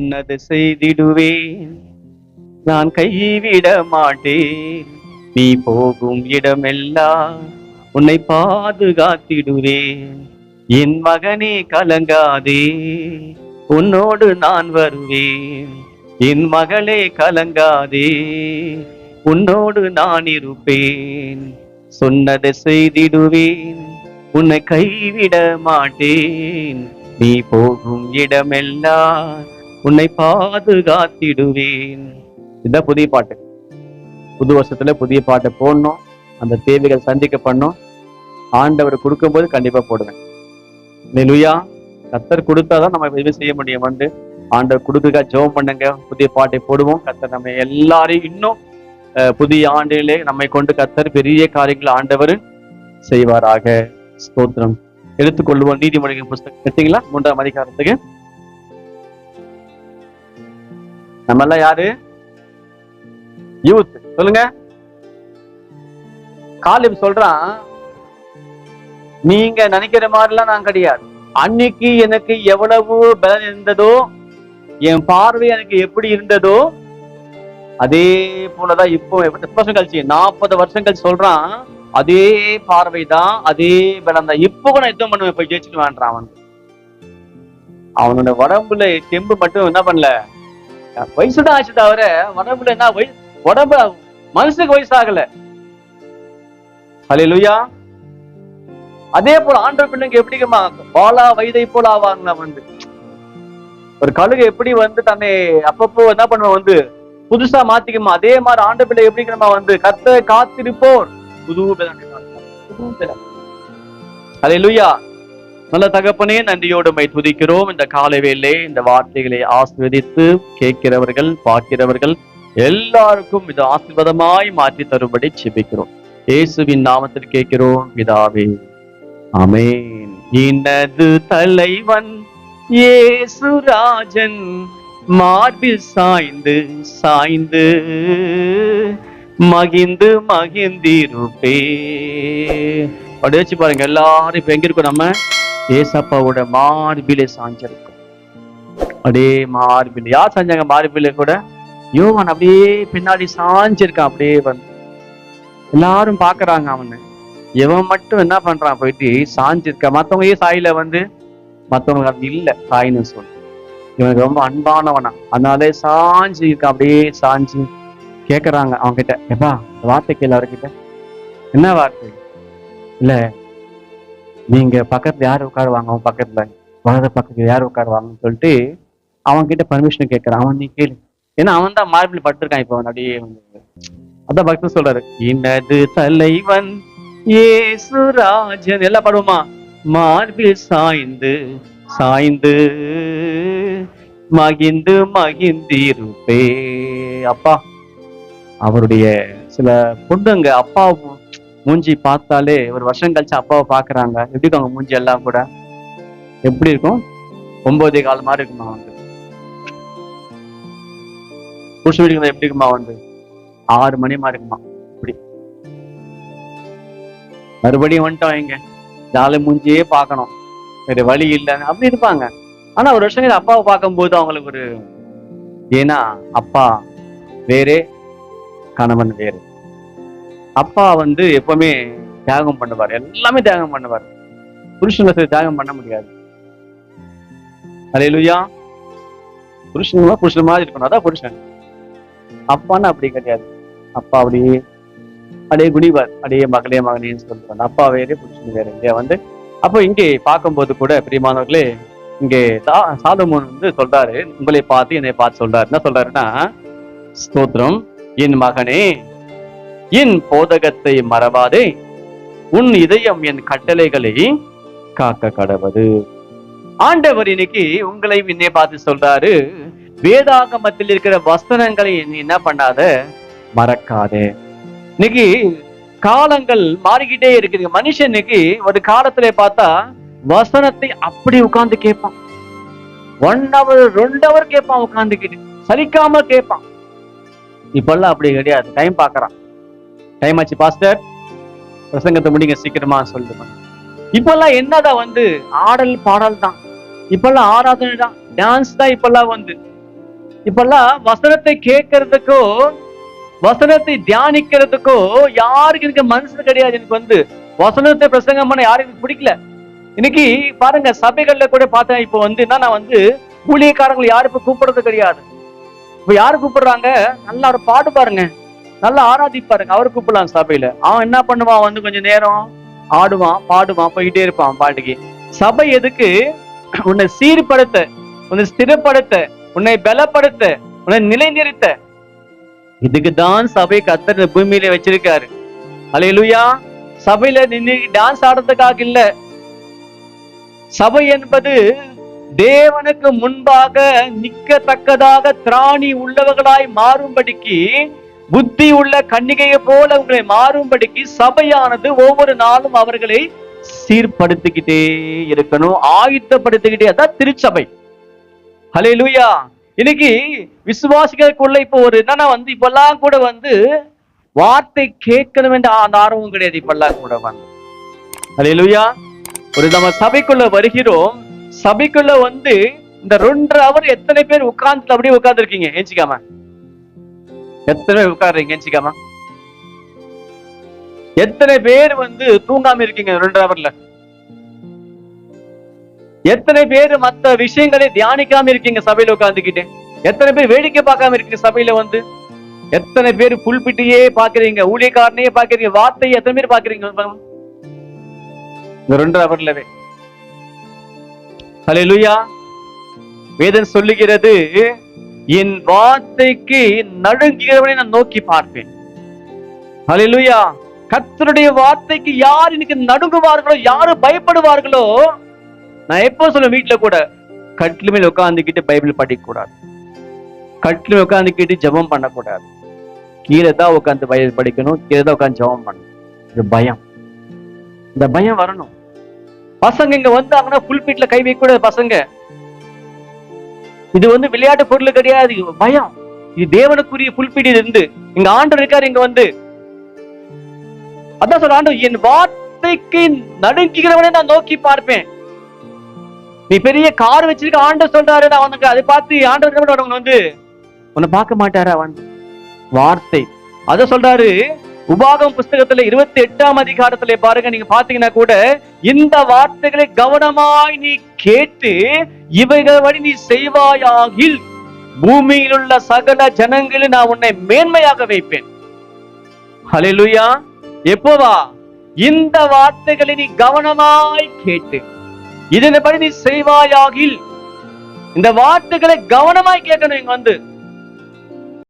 சொன்னது செய்திடுவேன். நான் கைவிட மாட்டேன். நீ போகும் இடமெல்லாம் உன்னை பாதுகாத்திடுவேன். என் மகனே கலங்காதே உன்னோடு நான் வருவேன். என் மகளே கலங்காதே உன்னோடு நான் இருப்பேன். சொன்னதை செய்திடுவேன் உன்னை கைவிட மாட்டேன். நீ போகும் இடமெல்லாம் உன்னை பாதுகாத்திடுவேன். இதுதான் புதிய பாட்டு. புது வருஷத்துல புதிய பாட்டை போடணும் அந்த தேவைகள் சந்திக்க பண்ணும். ஆண்டவர் கொடுக்கும்போது கண்டிப்பா போடுவேன். நெலுயா கத்தர் கொடுத்தாதான் நம்ம எதுவுமே செய்ய முடியும் வந்து ஆண்டவர் கொடுக்குறா ஜெபம் பண்ணுங்க. புதிய பாட்டை போடுவோம். கத்தர் நம்ம எல்லாரையும் இன்னும் புதிய ஆண்டிலே நம்மை கொண்டு கத்தர் பெரிய காரியங்களை ஆண்டவர் செய்வாராக. ஸ்தோத்திரம். எடுத்துக்கொள்வோம். நீதிமொழிகள் புஸ்தகம். எடுத்தீங்களா மூன்றாம் அதிகாரத்துக்கு. நம்ம எல்லாம் யாரு? யூத். சொல்லுங்க. காலிப் சொல்றான் நீங்க நினைக்கிற மாதிரிலாம் நான் கிடையாது. அன்னைக்கு எனக்கு எவ்வளவு பலன் இருந்ததோ என் பார்வை எனக்கு எப்படி இருந்ததோ அதே போலதான் இப்போ எத்தனை வருஷம் கழிச்சு நாற்பது வருஷம் கழிச்சு சொல்றான் அதே பார்வை தான் அதே பலம் தான். இப்போ நான் யுத்தம் பண்ணுவேன் இப்ப ஜெயிச்சுட்டு வேண்டான் அவன். அவனோட உடம்புல தெம்பு மட்டும் என்ன பண்ணல வயசுதான் ஆச்சு தவிர உடம்புல என்ன வயசு உடம்பு மனசுக்கு வயசாகல. ஹalleluya. அதே போல ஆண்டவர் பிள்ளைங்க எப்படிமா பாலா வயதை போல ஆவாங்க வந்து. ஒரு கழுகு எப்படி வந்து தன்னை அப்பப்போ என்ன பண்ணுவோம் வந்து புதுசா மாத்திக்குமா? அதே மாதிரி ஆண்ட பிள்ளை எப்படிங்கிறமா வந்து கத்த காத்திருப்போர் புது பலனை காண்பார். நல்ல தகப்பனே நன்றியோடுமை துதிக்கிறோம். இந்த காலை இந்த வார்த்தைகளை ஆஸ்வதித்து கேட்கிறவர்கள் பார்க்கிறவர்கள் எல்லாருக்கும் இது ஆசீர்வாதமாய் மாற்றி தரும்படி செபிக்கிறோம் இயேசுவின் நாமத்தில் கேட்கிறோம் பிதாவே. அமேன் இனது தலைவன் ஏசுராஜன் மார்பில் சாய்ந்து சாய்ந்து மகிந்து மகிந்திருப்பே அப்படி வச்சு பாருங்க எல்லாரும் இப்ப எங்க இருக்கோம் நம்ம? ஏசப்பாவோட மார்பிலே சாஞ்சிருக்கோம். அப்படியே மார்பில். யார் சாஞ்சாங்க மார்பிலே கூட? யோவான் அப்படியே பின்னாடி சாஞ்சிருக்கான் அப்படியே வந்து. எல்லாரும் பாக்குறாங்க அவனை. இவன் மட்டும் என்ன பண்றான் போயிட்டு சாஞ்சிருக்க மத்தவங்க ஏன் சாயில வந்து? மத்தவங்க அப்படி இல்ல சாயின்னு சொல்லு இவனுக்கு ரொம்ப அன்பானவனா. அதனாலே சாஞ்சு இருக்கான் அப்படியே சாஞ்சு. கேக்குறாங்க அவன்கிட்ட எப்பா வார்த்தை கேள்வி அவர்கிட்ட. என்ன வார்த்தை? இல்ல. நீங்க பக்கத்துல யார் உட்காருவாங்க? அவன் பக்கத்துல. வலது பக்கத்துல யார் உட்காருவாங்கன்னு சொல்லிட்டு அவன் கிட்ட பர்மிஷன் கேட்கறான் அவன் நீ கேளு. ஏன்னா அவன் தான் மார்பிள் பட்டிருக்கான் இப்போ அவன் அப்படியே அதான் பக்தர் சொல்றாரு. இன்னது தலைவன் ஏசுராஜன் எல்லாம் பாடுவோமா? மார்பில் சாய்ந்து சாய்ந்து மகிந்து மகிந்திருப்பே அப்பா அவருடைய சில பொண்ணுங்க அப்பா மூஞ்சி பார்த்தாலே ஒரு வருஷம் கழிச்சு அப்பாவை பார்க்குறாங்க. எப்படி இருக்கும் அவங்க மூஞ்சி எல்லாம் கூட? எப்படி இருக்கும்? ஒன்பதே கால் மாதிரி இருக்குமா வந்து? புருஷ வீட்டுக்கு எப்படி இருக்குமா வந்து? ஆறு மணி மாதிரி இருக்குமா? இப்படி. மறுபடியும் வந்துட்டோம் இங்க. ஜாலி மூஞ்சியே பார்க்கணும். வேற வழி இல்லைன்னு அப்படி இருப்பாங்க. ஆனா ஒரு வருஷம் அப்பாவை பார்க்கும்போது அவங்களுக்கு ஒரு ஏன்னா அப்பா வேறே கணவன் வேறு. அப்பா வந்து எப்பவுமே தியாகம் பண்ணுவார். எல்லாமே தியாகம் பண்ணுவார். புருஷன் வசதி தியாகம் பண்ண முடியாது. அலையிலுயா புருஷனுமா புருஷன் மாதிரி இருக்கணும். அதான் புருஷன். அப்பான்னு அப்படி கிடையாது. அப்பா அப்படியே அப்படியே குடிவார் அப்படியே மகளே மகனேன்னு சொல்லுவாங்க அப்பா வேறே புருஷன் வேற. இங்க வந்து அப்போ இங்கே பார்க்கும்போது கூட பிரியமானவர்களே இங்கே சா- சாலமோன் வந்து சொல்றாரு. உங்களை பார்த்து என்னை பார்த்து சொல்றாரு. என்ன சொல்றாருன்னா ஸ்தோத்திரம். என் மகனே என் போதகத்தை மறவாதே. உன் இதயம் என் கட்டளைகளை காக்க கடவது ஆண்டவர் இன்னைக்கு உங்களை முன்னே பார்த்து சொல்றாரு வேதாகமத்தில் இருக்கிற வசனங்களை நீ என்ன பண்ணாத மறக்காதே. இன்னைக்கு காலங்கள் மாறிக்கிட்டே இருக்குது. மனுஷன் இன்னைக்கு ஒரு காலத்துல பார்த்தா வசனத்தை அப்படி உட்கார்ந்து கேட்பான். ஒன் ஹவர் ரெண்டு ஹவர் கேட்பான் உட்கார்ந்துக்கிட்டு. சலிக்காம கேட்பான். இப்பெல்லாம் அப்படி கிடையாது. டைம் பாக்குறான் டைம் ஆச்சு பாஸ்டர். பிரசங்கத்தை முடிங்க சீக்கிரமா சொல்லுங்க. இப்பெல்லாம் என்னதான் வந்து? ஆடல் பாடல் தான். இப்பெல்லாம் ஆராதனை தான். டான்ஸ் தான் இப்பெல்லாம் வந்து. இப்பெல்லாம் வசனத்தை கேட்கறதுக்கோ வசனத்தை தியானிக்கிறதுக்கோ யாருக்கு எனக்கு மனசு கிடையாது. எனக்கு வந்து வசனத்தை பிரசங்கம் பண்ண யாரும் எனக்கு பிடிக்கல. இன்னைக்கு பாருங்க சபைகள்ல கூட பார்த்தேன் இப்போ வந்து என்ன நான் வந்து ஊழியக்காரங்களை யாரும் இப்ப கூப்பிடுறது கிடையாது. இப்ப யாரு கூப்பிடுறாங்க? நல்லா ஒரு பாடு பாருங்க. நல்லா ஆராதிப்பாருங்க. அவர் கூப்பிடலாம் சபையில. அவன் என்ன பண்ணுவான்? வந்து கொஞ்சம் நேரம் ஆடுவான் பாடுவான் போயிட்டே இருப்பான் பாட்டுக்கு. சபை எதுக்கு? உன்னை சீர்படுத்த உன்னை ஸ்திரப்படுத்த உன்னை பலப்படுத்த உன்னை நிலைநிறுத்த. இதுக்கு தான் சபை கத்தர் பூமியில வச்சிருக்காரு. அலையலுயா சபையில நின்று டான்ஸ் ஆடுறதுக்காக இல்ல. சபை என்பது தேவனுக்கு முன்பாக நிக்கத்தக்கதாக திராணி உள்ளவர்களாய் மாறும்படிக்கு புத்தி உள்ள கன்னிகையை போல உங்களை மாறும்படிக்கு சபையானது ஒவ்வொரு நாளும் அவர்களை சீர்படுத்திக்கிட்டே இருக்கணும் ஆயுத்தப்படுத்திக்கிட்டே. அதான் திருச்சபை. ஹலே லூயா இன்னைக்கு விசுவாசிகளுக்குள்ள இப்போ ஒரு என்னன்னா வந்து இப்பெல்லாம் கூட வந்து வார்த்தை கேட்கணும் என்ற அந்த ஆர்வம் கிடையாது இப்பெல்லாம் கூட வந்து. ஹலே லூயா ஒரு நம்ம சபைக்குள்ள வருகிறோம். சபைக்குள்ள வந்து இந்த ரெண்டரை அவர் எத்தனை பேர் உட்கார்ந்து அப்படியே உட்கார்ந்து இருக்கீங்க ஏஞ்சிக்காம. எத்தனை உட்காடுறீங்க உட்கார்றீங்க எத்தனை பேர் வந்து தூங்காம இருக்கீங்க ரெண்டு ஹவர்ல எத்தனை பேர் மத்த விஷயங்களை தியானிக்காம இருக்கீங்க சபையில உட்காந்துக்கிட்டு எத்தனை பேர் வேடிக்கை பார்க்காம இருக்கீங்க சபையில வந்து? எத்தனை பேர் புல்பிட்டியே பாக்குறீங்க ஊழியக்காரனையே பாக்குறீங்க வார்த்தையை எத்தனை பேர் பாக்குறீங்க இந்த ரெண்டு ஹவர்லவே லுயா வேதன் சொல்லுகிறது என் வார்த்தைக்கு நடுங்குகிறவனை நான் நோக்கி பார்ப்பேன். ஹalleluya. கர்த்தருடைய வார்த்தைக்கு யார் இன்னைக்கு நடுங்குவார்களோ யாரு பயப்படுவார்களோ நான் எப்போ சொல்லுவேன் வீட்டுல கூட கட்டில் மேல உட்காந்துக்கிட்டு பைபிள் படிக்கக்கூடாது. கூடாது கட்டில் உட்காந்துக்கிட்டு ஜெபம் பண்ணக்கூடாது. கீழே தான் உட்காந்து பைபிள் படிக்கணும் கீழே தான் உட்காந்து ஜெபம் பண்ணணும். இது பயம். இந்த பயம் வரணும். பசங்க இங்க வந்தாங்கன்னா புல் பீட்ல கை வைக்க கூடாது பசங்க. இது வந்து விளையாட்டு பொருள் கிடையாது. பயம். இது தேவனுக்குரிய புல்பீட்டில் இருந்து. இங்க ஆண்டவர் இருக்காரு இங்க வந்து. அதான் சொல்ற ஆண்டவர் என் வார்த்தைக்கு நடுங்குகிறவனை நான் நோக்கி பார்ப்பேன். நீ பெரிய கார் வச்சிருக்க ஆண்டவர் சொல்றாரு நான் உனக்கு அதை பார்த்து ஆண்டவர் என்ன பண்ணுவாரு வந்து உன்னை பார்க்க மாட்டாரு அவன். வார்த்தை. அத சொல்றாரு உபாகம் புஸ்தகத்துல இருபத்தி எட்டாம் அதிகாரத்துல பாருங்க நீங்க பாத்தீங்கன்னா கூட இந்த வார்த்தைகளை கவனமாய் நீ கேட்டு இவைகள் வழி நீ செய்வாயாகில் பூமியில் உள்ள சகல ஜனங்களில் நான் உன்னை மேன்மையாக வைப்பேன். ஹalleluya எப்போவா? இந்த வார்த்தைகளை நீ கவனமாய் கேட்டு இதன்படி நீ செய்வாயாகில் இந்த வார்த்தைகளை கவனமாய் கேட்கணும் இங்க வந்து.